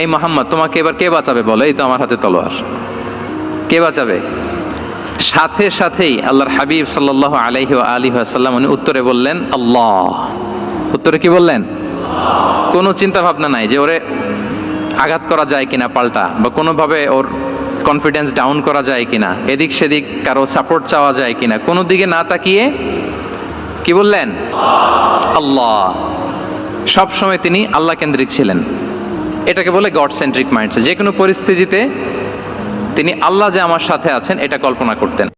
এই মোহাম্মদ, তোমাকে এবার কে বাঁচাবে বলো? এই তো আমার হাতে তলোয়ার। কে বাঁচাবে? সাথে সাথেই আল্লাহর হাবিব সাল্লাহ আলাইহি আলী আসাল্লাম উনি উত্তরে বললেন, আল্লাহ। উত্তরে কি বললেন? কোনো চিন্তা ভাবনা নাই যে ওরে আঘাত করা যায় কিনা পাল্টা বা কোনোভাবে ওর কনফিডেন্স ডাউন করা যায় কিনা, এদিক সেদিক কারও সাপোর্ট চাওয়া যায় কিনা, কোনো দিকে না তাকিয়ে কি বললেন? আল্লাহ। সব সময় তিনি আল্লাহ কেন্দ্রিক ছিলেন। এটাকে বলে গড সেন্ট্রিক মাইন্ডসেট যে কোনো পরিস্থিতিতে তিনি আল্লাহ যে আমার সাথে আছেন, এটা কল্পনা করতেন।